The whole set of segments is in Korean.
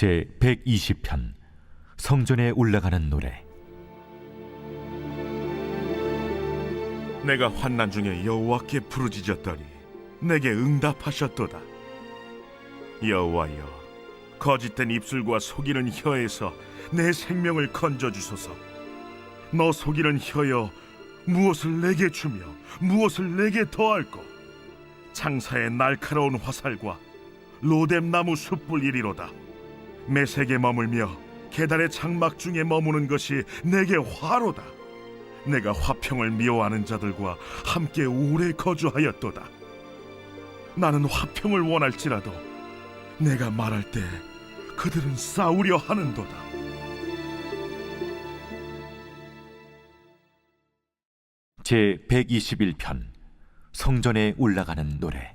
제 120편 성전에 올라가는 노래 내가 환난 중에 여호와께 부르짖었더니 내게 응답하셨도다. 여호와여, 거짓된 입술과 속이는 혀에서 내 생명을 건져 주소서. 너 속이는 혀여, 무엇을 내게 주며 무엇을 내게 더할꼬? 장사의 날카로운 화살과 로뎀 나무 숯불 이리로다. 매색에 머물며 계달의 장막 중에 머무는 것이 내게 화로다. 내가 화평을 미워하는 자들과 함께 오래 거주하였도다. 나는 화평을 원할지라도 내가 말할 때 그들은 싸우려 하는도다. 제 121편 성전에 올라가는 노래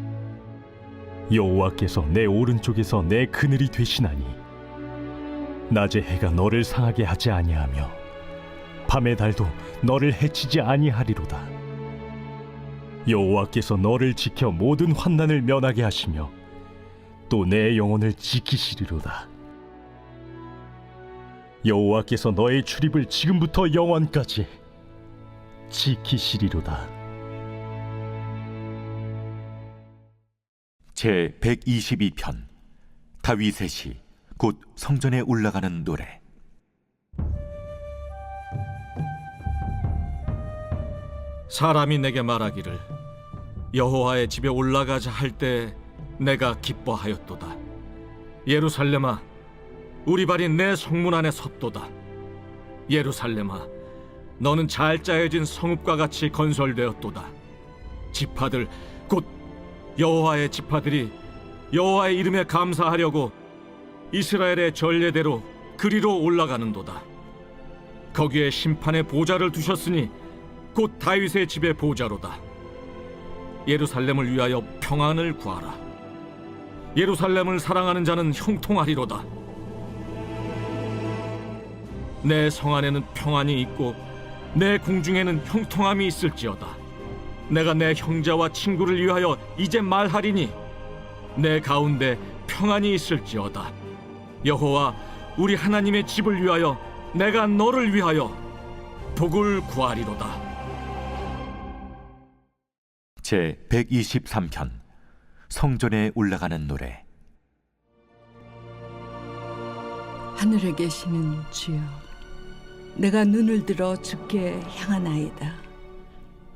여호와께서 내 오른쪽에서 내 그늘이 되시나니 낮의 해가 너를 상하게 하지 아니하며 밤의 달도 너를 해치지 아니하리로다. 여호와께서 너를 지켜 모든 환난을 면하게 하시며 또 내 영혼을 지키시리로다. 여호와께서 너의 출입을 지금부터 영원까지 지키시리로다 제 122편 다윗의 시 곧 성전에 올라가는 노래 사람이 내게 말하기를 여호와의 집에 올라가자 할 때 내가 기뻐하였도다. 예루살렘아, 우리 발이 내 성문 안에 섰도다. 예루살렘아, 너는 잘 짜여진 성읍과 같이 건설되었도다. 지파들 곧 여호와의 지파들이 여호와의 이름에 감사하려고 이스라엘의 전례대로 그리로 올라가는도다. 거기에 심판의 보좌를 두셨으니 곧 다윗의 집의 보좌로다. 예루살렘을 위하여 평안을 구하라. 예루살렘을 사랑하는 자는 형통하리로다. 내 성 안에는 평안이 있고 내 궁중에는 형통함이 있을지어다. 내가 내 형제와 친구를 위하여 이제 말하리니 내 가운데 평안이 있을지어다. 여호와 우리 하나님의 집을 위하여 내가 너를 위하여 복을 구하리로다. 제 123편 성전에 올라가는 노래 하늘에 계시는 주여, 내가 눈을 들어 주께 향하나이다.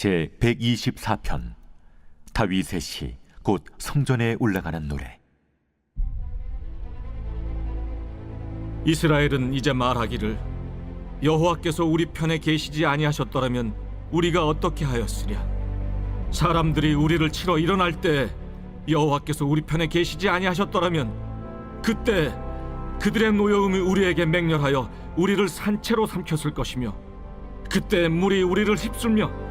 제 124편 다윗의 시 곧 성전에 올라가는 노래. 이스라엘은 이제 말하기를 여호와께서 우리 편에 계시지 아니하셨더라면 우리가 어떻게 하였으랴? 사람들이 우리를 치러 일어날 때 여호와께서 우리 편에 계시지 아니하셨더라면 그때 그들의 노여움이 우리에게 맹렬하여 우리를 산채로 삼켰을 것이며 그때 물이 우리를 휩쓸며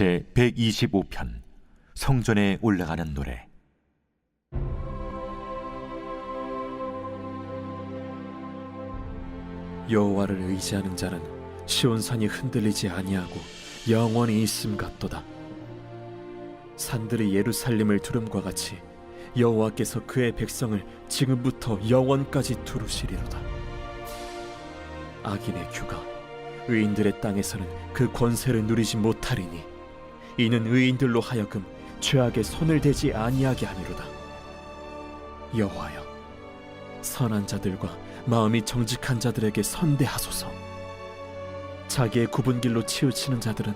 제 125편 성전에 올라가는 노래 여호와를 의지하는 자는 시온산이 흔들리지 아니하고 영원히 있음 같도다. 산들이 예루살렘을 두름과 같이 여호와께서 그의 백성을 지금부터 영원까지 두루시리로다. 악인의 규가 의인들의 땅에서는 그 권세를 누리지 못하리니 이는 의인들로 하여금 죄악에 손을 대지 아니하게 함이로다. 여호와여 선한 자들과 마음이 정직한 자들에게 선대하소서. 자기의 굽은 길로 치우치는 자들은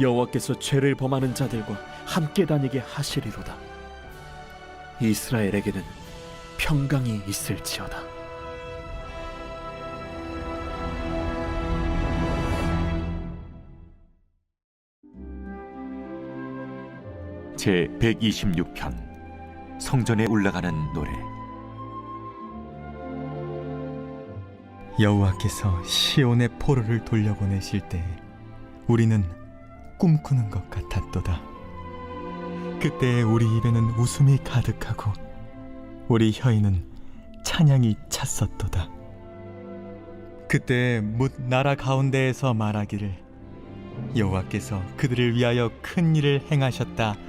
여호와께서 죄를 범하는 자들과 함께 다니게 하시리로다. 이스라엘에게는 평강이 있을지어다. 제 126편 성전에 올라가는 노래 여호와께서 시온의 포로를 돌려보내실 때 우리는 꿈꾸는 것 같았도다. 그때 우리 입에는 웃음이 가득하고 우리 혀에는 찬양이 찼었도다. 그때 뭇 나라 가운데에서 말하기를 여호와께서 그들을 위하여 큰 일을 행하셨다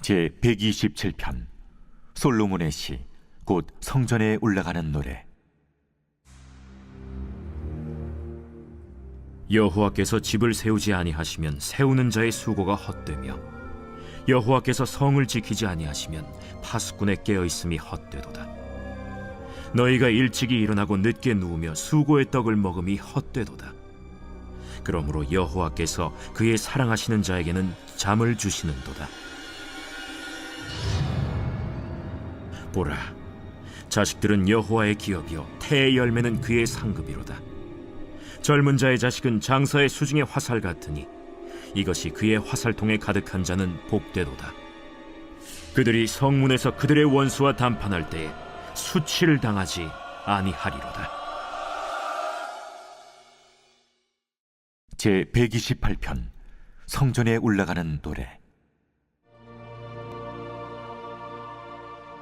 제 127편 솔로몬의 시 곧 성전에 올라가는 노래 여호와께서 집을 세우지 아니하시면 세우는 자의 수고가 헛되며 여호와께서 성을 지키지 아니하시면 파수꾼의 깨어 있음이 헛되도다. 너희가 일찍이 일어나고 늦게 누우며 수고의 떡을 먹음이 헛되도다. 그러므로 여호와께서 그의 사랑하시는 자에게는 잠을 주시는도다. 보라, 자식들은 여호와의 기업이요 태의 열매는 그의 상급이로다. 젊은 자의 자식은 장사의 수중의 화살 같으니 이것이 그의 화살통에 가득한 자는 복되도다. 그들이 성문에서 그들의 원수와 담판할 때에 수치를 당하지 아니하리로다. 제 128편 성전에 올라가는 노래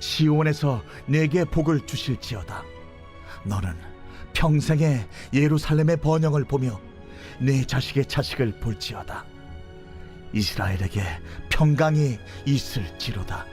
시온에서 내게 복을 주실지어다. 너는 평생에 예루살렘의 번영을 보며 내 자식의 자식을 볼지어다. 이스라엘에게 평강이 있을지로다.